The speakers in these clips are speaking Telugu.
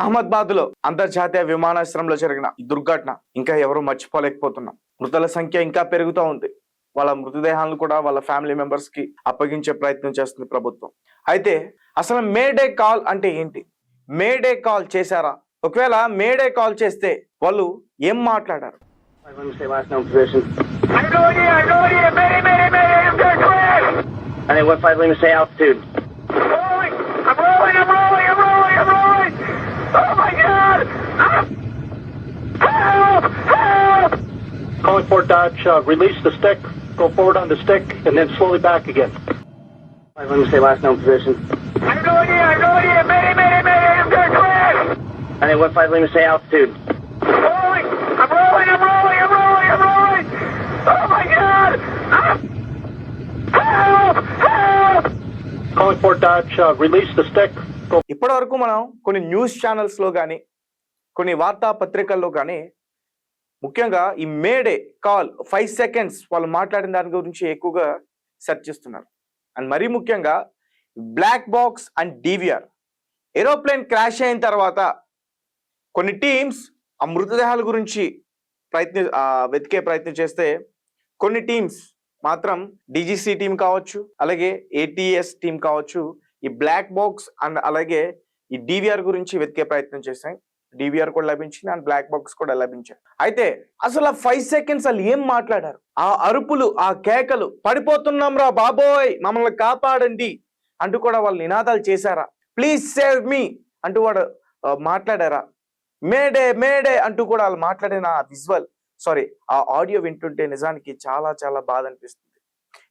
అహ్మదాబాద్లో అంతర్జాతీయ విమానాశ్రయంలో జరిగిన దుర్ఘటన ఇంకా ఎవరు మర్చిపోలేకపోతున్నాం. మృతుల సంఖ్య ఇంకా పెరుగుతూ ఉంది. వాళ్ళ మృతదేహాలను కూడా వాళ్ళ ఫ్యామిలీ మెంబర్స్కి అప్పగించే ప్రయత్నం చేస్తుంది ప్రభుత్వం. అయితే అసలు మేడే కాల్ అంటే ఏంటి? మేడే కాల్ చేశారా? ఒకవేళ మేడే కాల్ చేస్తే వాళ్ళు ఏం మాట్లాడారు? And me say last known position going in, I'm going in, mayday, mayday, mayday, I'm going to crash! And then what flight let me say altitude? Rolling, I'm rolling, I'm rolling, I'm rolling, I'm rolling! Oh my god! Ah! Help! Help! Calling Fort Dodge, uh, release the stick, go forward on the stick, and then slowly back again. Flight let me say last known position. I'm going in, I'm going in, mayday, mayday, mayday, I'm going to crash! And then what flight let me say altitude? Rolling, I'm rolling, I'm rolling, I'm rolling, I'm rolling! Oh my god! Ah! Help! Help! Calling Fort Dodge, uh, release the stick, go ఇప్పటి వరకు మనం కొన్ని న్యూస్ ఛానల్స్లో కానీ కొన్ని వార్తా పత్రికల్లో కానీ ముఖ్యంగా ఈ మేడే కాల్ ఫైవ్ సెకండ్స్ వాళ్ళు మాట్లాడిన దాని గురించి ఎక్కువగా సెర్చ్ చేస్తున్నారు. అండ్ మరీ ముఖ్యంగా black box and DVR. Aeroplane crash అయిన తర్వాత కొన్ని టీమ్స్ ఆ మృతదేహాల గురించి ప్రయత్న వెతికే ప్రయత్నం చేస్తే కొన్ని టీమ్స్ మాత్రం డీజీసీ టీం కావచ్చు అలాగే ఏటీఎస్ టీం కావచ్చు ఈ బ్లాక్ బాక్స్ అండ్ అలాగే ఈ డివిఆర్ గురించి వెతికే ప్రయత్నం చేశాయి. డివిఆర్ కూడా లభించింది అండ్ బ్లాక్ బాక్స్ కూడా లభించాయి అయితే అసలు ఆ ఫైవ్ సెకండ్స్ వాళ్ళు ఏం మాట్లాడారు? ఆ అరుపులు ఆ కేకలు పడిపోతున్నాం రా బాబోయ్ మమ్మల్ని కాపాడండి అంటూ కూడా వాళ్ళు నినాదాలు చేశారా? ప్లీజ్ సేవ్ మీ అంటూ వాడు మాట్లాడారా? మేడే మేడే అంటూ కూడా వాళ్ళు మాట్లాడిన ఆ విజువల్ సారీ ఆ ఆడియో వింటుంటే నిజానికి చాలా చాలా బాధ అనిపిస్తుంది.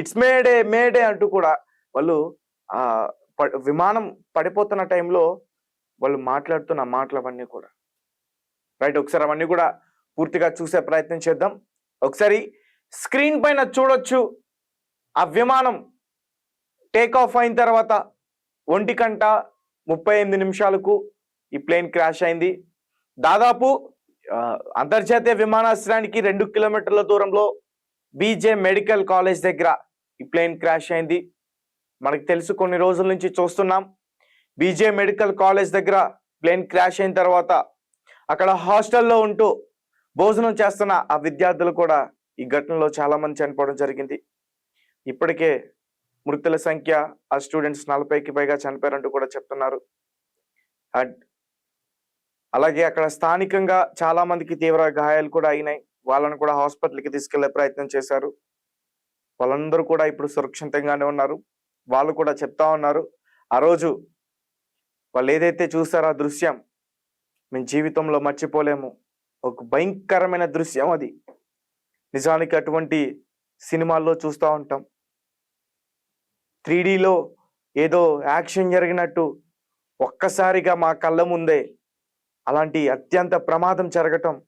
ఇట్స్ మేడే మేడే అంటూ కూడా వాళ్ళు ఆ విమానం పడిపోతున్న టైంలో వాళ్ళు మాట్లాడుతున్న మాటలు అవన్నీ కూడా. రైట్ ఒకసారి అవన్నీ కూడా పూర్తిగా చూసే ప్రయత్నం చేద్దాం. ఒకసారి స్క్రీన్ పైన చూడొచ్చు ఆ విమానం టేక్ ఆఫ్ అయిన తర్వాత ఒంటి గంట ముప్పై ఎనిమిది నిమిషాలకు ఈ ప్లేన్ క్రాష్ అయింది. దాదాపు అంతర్జాతీయ విమానాశ్రయానికి రెండు కిలోమీటర్ల దూరంలో బీజే మెడికల్ కాలేజ్ దగ్గర ఈ ప్లేన్ క్రాష్ అయింది. మనకు తెలుసు కొన్ని రోజుల నుంచి చూస్తున్నాం. బీజే మెడికల్ కాలేజ్ దగ్గర ప్లేన్ క్రాష్ అయిన తర్వాత అక్కడ హాస్టల్లో ఉంటూ భోజనం చేస్తున్న ఆ విద్యార్థులు కూడా ఈ ఘటనలో చాలా మంది చనిపోవడం జరిగింది. ఇప్పటికే మృతుల సంఖ్య ఆ స్టూడెంట్స్ నలభైకి పైగా చనిపోయారంటూ కూడా చెప్తున్నారు. అలాగే అక్కడ స్థానికంగా చాలా మందికి తీవ్ర గాయాలు కూడా అయినాయి. వాళ్ళను కూడా హాస్పిటల్కి తీసుకెళ్ళే ప్రయత్నం చేశారు. వాళ్ళందరూ కూడా ఇప్పుడు సురక్షితంగానే ఉన్నారు. వాళ్ళు కూడా చెప్తా ఉన్నారు. ఆ రోజు వాళ్ళు ఏదైతే చూసారో ఆ దృశ్యం మేము జీవితంలో మర్చిపోలేము. ఒక భయంకరమైన దృశ్యం అది. నిజానికి అటువంటి సినిమాల్లో చూస్తూ ఉంటాం. త్రీడీలో ఏదో యాక్షన్ జరిగినట్టు ఒక్కసారిగా మా కళ్ళ ముందే అలాంటి అత్యంత ప్రమాదం జరగటం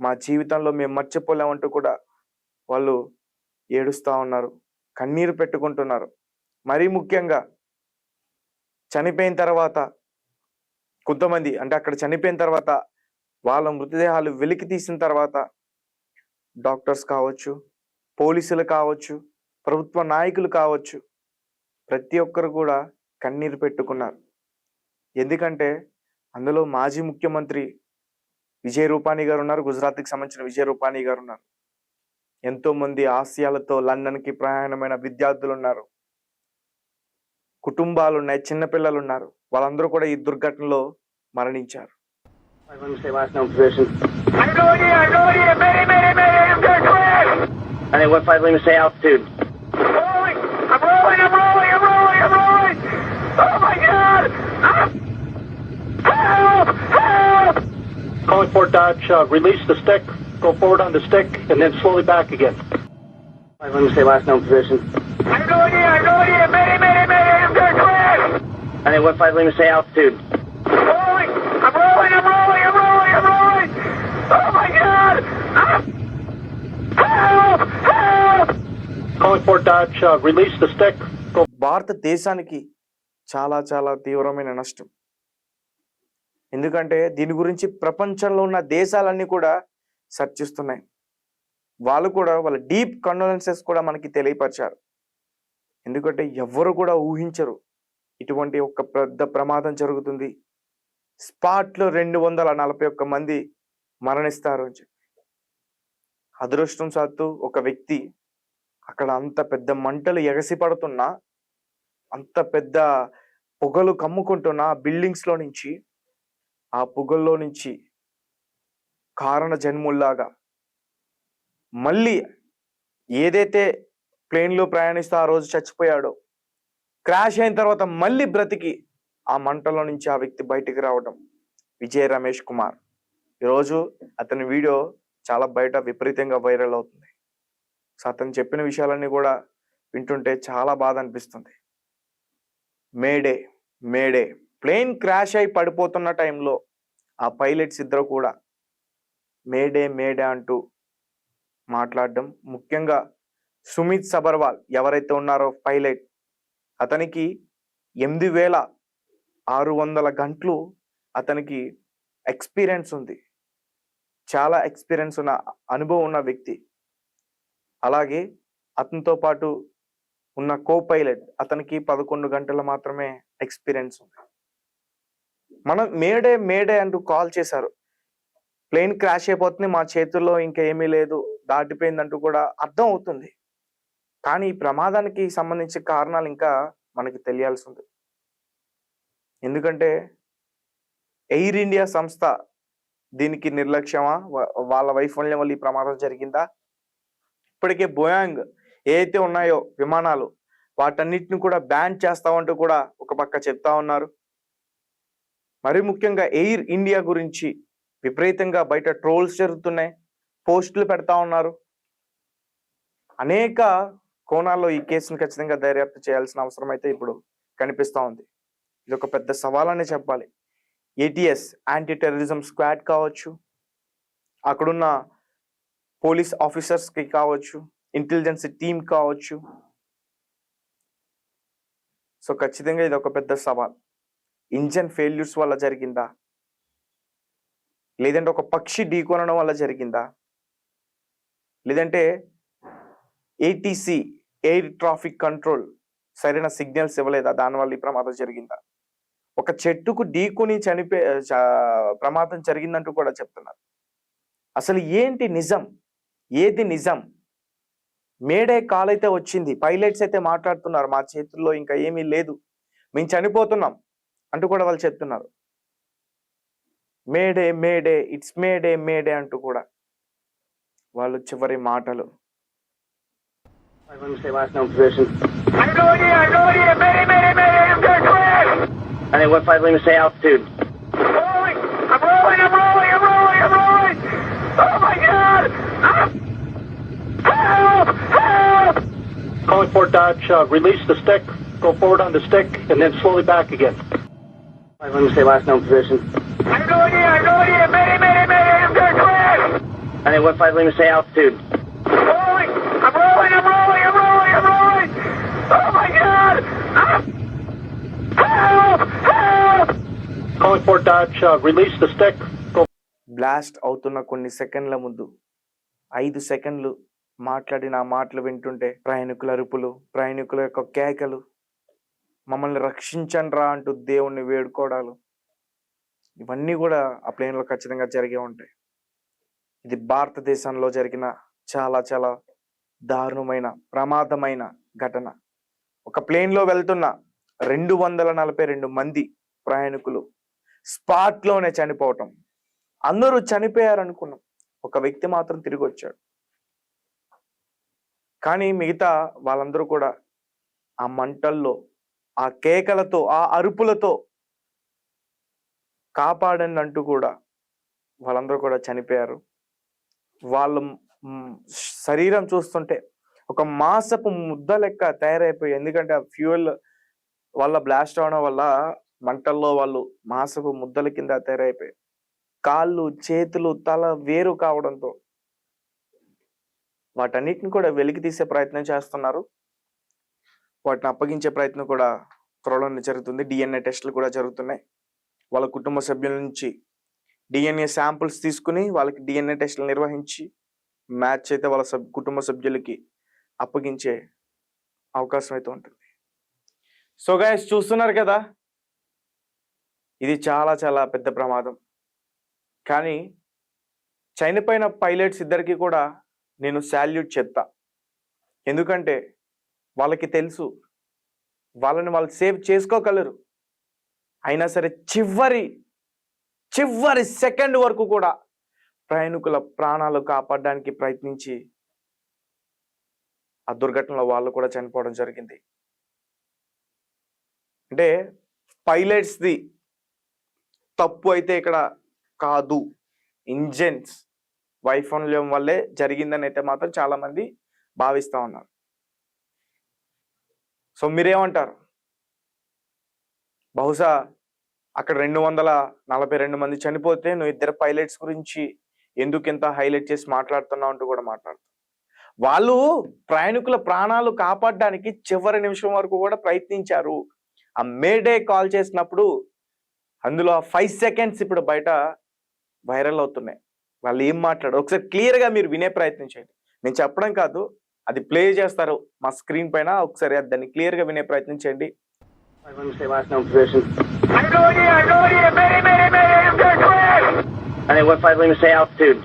మా జీవితంలో మేము మర్చిపోలేమంటూ కూడా వాళ్ళు ఏడుస్తూ ఉన్నారు. కన్నీరు పెట్టుకుంటున్నారు. మరీ ముఖ్యంగా చనిపోయిన తర్వాత కొంతమంది అంటే అక్కడ చనిపోయిన తర్వాత వాళ్ళ మృతదేహాలు వెలికి తీసిన తర్వాత డాక్టర్స్ కావచ్చు పోలీసులు కావచ్చు ప్రభుత్వ నాయకులు కావచ్చు ప్రతి ఒక్కరు కూడా కన్నీరు పెట్టుకున్నారు. ఎందుకంటే అందులో మాజీ ముఖ్యమంత్రి విజయ్ రూపానీ గారు ఉన్నారు గుజరాత్కి సంబంధించిన విజయ్ రూపానీ గారు ఉన్నారు. ఎంతోమంది ఆసియాలతో లండన్కి ప్రయాణమైన విద్యార్థులు ఉన్నారు. కుటుంబాలు ఉన్నాయి చిన్నపిల్లలు ఉన్నారు వాళ్ళందరూ కూడా ఈ దుర్ఘటనలో మరణించారు Calling Fort Dodge, uh, release the stick, go forward on the stick, and then slowly back again. Flight let me say last known position. I'm going in, I'm going in, mayday, mayday, mayday, I'm going to crash! And then what let me say altitude? Rolling, I'm rolling, I'm rolling, I'm rolling, I'm rolling! Oh my god! Ah! Help! Help! Calling Fort Dodge, uh, release the stick, go భారతదేశానికి చాలా చాలా తీవ్రమైన నష్టం ఎందుకంటే దీని గురించి ప్రపంచంలో ఉన్న దేశాలన్నీ కూడా చర్చిస్తున్నాయి వాళ్ళు కూడా వాళ్ళ డీప్ కండోలెన్సెస్ కూడా మనకి తెలియపరిచారు ఎందుకంటే ఎవ్వరు కూడా ఊహించరు ఇటువంటి ఒక పెద్ద ప్రమాదం జరుగుతుంది. స్పాట్లో రెండు వందల నలభై ఒక్క మంది మరణిస్తారు అని చెప్పి. అదృష్టం సాత్తు ఒక వ్యక్తి అక్కడ అంత పెద్ద మంటలు ఎగసి పడుతున్నా అంత పెద్ద పొగలు కమ్ముకుంటున్న బిల్డింగ్స్లో నుంచి ఆ పొగల్లో నుంచి కారణ జన్ముల్లాగా మళ్ళీ ఏదైతే ప్లేన్లో ప్రయాణిస్తూ ఆ రోజు చచ్చిపోయాడో క్రాష్ అయిన తర్వాత మళ్ళీ బ్రతికి ఆ మంటలో నుంచి ఆ వ్యక్తి బయటికి రావడం. విజయ్ రమేష్ కుమార్. ఈరోజు అతని వీడియో చాలా బయట విపరీతంగా వైరల్ అవుతుంది. సో అతను చెప్పిన విషయాలన్నీ కూడా వింటుంటే చాలా బాధ అనిపిస్తుంది. May Day May Day. ప్లేన్ క్రాష్ అయి పడిపోతున్న టైంలో ఆ పైలట్స్ ఇద్దరు కూడా మేడే మేడే అంటూ మాట్లాడడం. ముఖ్యంగా సుమిత్ సబర్వాల్ ఎవరైతే ఉన్నారో పైలట్ అతనికి ఎనిమిది వేల ఆరు వందల గంటలు అతనికి ఎక్స్పీరియన్స్ ఉంది. చాలా ఎక్స్పీరియన్స్ ఉన్న అనుభవం ఉన్న వ్యక్తి. అలాగే అతనితో పాటు ఉన్న కో పైలట్ అతనికి పదకొండు గంటలు మాత్రమే ఎక్స్పీరియన్స్ ఉంది. మనం మేడే మేడే అంటూ కాల్ చేశారు. ప్లేన్ క్రాష్ అయిపోతుంది మా చేతుల్లో ఇంకా ఏమీ లేదు దాటిపోయిందంటూ కూడా అర్థం అవుతుంది. కానీ ఈ ప్రమాదానికి సంబంధించిన కారణాలు ఇంకా మనకి తెలియాల్సి ఉంది. ఎందుకంటే ఎయిర్ ఇండియా సంస్థ దీనికి నిర్లక్ష్యమా? వాళ్ళ వైఫల్యం వల్ల ఈ ప్రమాదం జరిగిందా? ఇప్పటికే బోయాంగ్ ఏదైతే ఉన్నాయో విమానాలు వాటన్నిటిని కూడా బ్యాన్ చేస్తామంటూ కూడా ఒక పక్క చెప్తా ఉన్నారు. మరి ముఖ్యంగా ఎయిర్ ఇండియా గురించి విపరీతంగా బయట ట్రోల్స్ జరుగుతున్నాయి పోస్టులు పెడతా ఉన్నారు. అనేక కోణాల్లో ఈ కేసును ఖచ్చితంగా దర్యాప్తు చేయాల్సిన అవసరం అయితే ఇప్పుడు కనిపిస్తూ ఉంది. ఇది ఒక పెద్ద సవాలనే చెప్పాలి. ఏటీఎస్ యాంటీ టెర్రరిజం స్క్వాడ్ కావచ్చు. అక్కడున్న పోలీస్ ఆఫీసర్స్కి కావచ్చు. ఇంటెలిజెన్స్ టీమ్ కావచ్చు. సో ఖచ్చితంగా ఇది ఒక పెద్ద సవాల్. ఇంజన్ ఫెయిల్యూర్స్ వల్ల జరిగిందా? లేదంటే ఒక పక్షి ఢీకొనడం వల్ల జరిగిందా? లేదంటే ఏటీసీ ఎయిర్ ట్రాఫిక్ కంట్రోల్ సరైన సిగ్నల్స్ ఇవ్వలేదా? దానివల్ల ఈ ప్రమాదం జరిగిందా? ఒక చెట్టుకు ఢీకొని చనిపే చ- ప్రమాదం జరిగిందంటూ కూడా చెప్తున్నారు. అసలు ఏంటి నిజం? ఏది నిజం? మేడే కాల్ అయితే వచ్చింది. పైలట్స్ అయితే మాట్లాడుతున్నారు. మా చేతుల్లో ఇంకా ఏమీ లేదు. మేము చనిపోతున్నాం అంటూ కూడా వాళ్ళు చెప్తున్నారు. Mayday mayday it's mayday mayday అంటూ కూడా వాళ్ళు చివరి మాటలు. When you say last known position. I have no idea, I have no idea. Mayday, mayday, mayday, I'm gonna crash. And then what flight when you say altitude? Rolling, I'm rolling, I'm rolling, I'm rolling, I'm rolling. Oh my god! I'm... Help! Help! Calling Fort Dodge, uh, release the stick, go forward on the stick, and then slowly back again. Flight when you say last known position. I have no idea, I have no idea. Mayday, mayday, mayday, I'm gonna crash. And then what flight when you say altitude? Rolling, Fort Dodge, uh, released the stick, blast అవుతున్న కొన్ని సెకండ్ల ముందు ఐదు సెకండ్లు మాట్లాడిన ఆ మాటలు వింటుంటే ప్రయాణికుల అరుపులు ప్రయాణికుల యొక్క కేకలు మమ్మల్ని రక్షించండి రా అంటూ దేవుణ్ణి వేడుకోవడాలు ఇవన్నీ కూడా ఆ ప్లేన్లో ఖచ్చితంగా జరిగే ఉంటాయి. ఇది భారతదేశంలో జరిగిన చాలా చాలా దారుణమైన ప్రమాదమైన ఘటన. ఒక ప్లేన్లో వెళ్తున్న రెండు వందల నలభై రెండు మంది ప్రయాణికులు స్పాట్లోనే చనిపోవటం. అందరూ చనిపోయారు అనుకున్నాం ఒక వ్యక్తి మాత్రం తిరిగి వచ్చాడు కానీ మిగతా వాళ్ళందరూ కూడా ఆ మంటల్లో ఆ కేకలతో ఆ అరుపులతో కాపాడండి అంటూ కూడా వాళ్ళందరూ కూడా చనిపోయారు. వాళ్ళ శరీరం చూస్తుంటే ఒక మాసపు ముద్ద లెక్క తయారైపోయి ఎందుకంటే ఆ ఫ్యూయల్ వల్ల బ్లాస్ట్ అవడం వల్ల మంటల్లో వాళ్ళు మాసపు ముద్దల కింద తయారైపోయి కాళ్ళు చేతులు తల వేరు కావడంతో వాటన్నిటిని కూడా వెలికి తీసే ప్రయత్నం చేస్తున్నారు. వాటిని అప్పగించే ప్రయత్నం కూడా త్వరలోనే జరుగుతుంది. డిఎన్ఏ టెస్టులు కూడా జరుగుతున్నాయి. వాళ్ళ కుటుంబ సభ్యుల నుంచి డిఎన్ఏ శాంపుల్స్ తీసుకుని వాళ్ళకి డిఎన్ఏ టెస్టులు నిర్వహించి మ్యాచ్ అయితే వాళ్ళ సబ్ కుటుంబ సభ్యులకి అప్పగించే అవకాశం అయితే ఉంటుంది. సో గాయస్ చూస్తున్నారు కదా? ఇది చాలా చాలా పెద్ద ప్రమాదం. కానీ చనిపోయిన పైలట్స్ ఇద్దరికి కూడా నేను శాల్యూట్ చెప్తా. ఎందుకంటే వాళ్ళకి తెలుసు. వాళ్ళని వాళ్ళు సేవ్ చేసుకోగలరు. అయినా సరే చివరి చివరి సెకండ్ వరకు కూడా ప్రయాణికుల ప్రాణాలు కాపాడడానికి ప్రయత్నించి ఆ దుర్ఘటనలో వాళ్ళు కూడా చనిపోవడం జరిగింది. అంటే పైలట్స్ది తప్పు అయితే ఇక్కడ కాదు. ఇంజన్స్ వైఫల్యం వల్లే జరిగిందని అయితే మాత్రం చాలా మంది భావిస్తా ఉన్నారు. సో మీరేమంటారు? బహుశా అక్కడ రెండు వందల నలభై రెండు మంది చనిపోతే నువ్వు ఇద్దరు పైలట్స్ గురించి ఎందుకు ఇంత హైలైట్ చేసి మాట్లాడుతున్నావు అంటూ కూడా మాట్లాడుతావు వాళ్ళు ప్రయాణికుల ప్రాణాలు కాపాడడానికి చివరి నిమిషం వరకు కూడా ప్రయత్నించారు. ఆ మేడే కాల్ చేసినప్పుడు అందులో ఫైవ్ సెకండ్స్ ఇప్పుడు బయట వైరల్ అవుతున్నాయి వాళ్ళు ఏం మాట్లాడారు ఒకసారి క్లియర్గా మీరు వినే ప్రయత్నం చేయండి నేను చెప్పడం కాదు అది ప్లే చేస్తారు మా స్క్రీన్ పైన ఒకసారి దాన్ని క్లియర్గా వినే ప్రయత్నం చేయండి 500 stay last known position. I'm going in, I'm going in, mayday, mayday, mayday, I'm going clear! I think 15 Lima stay altitude.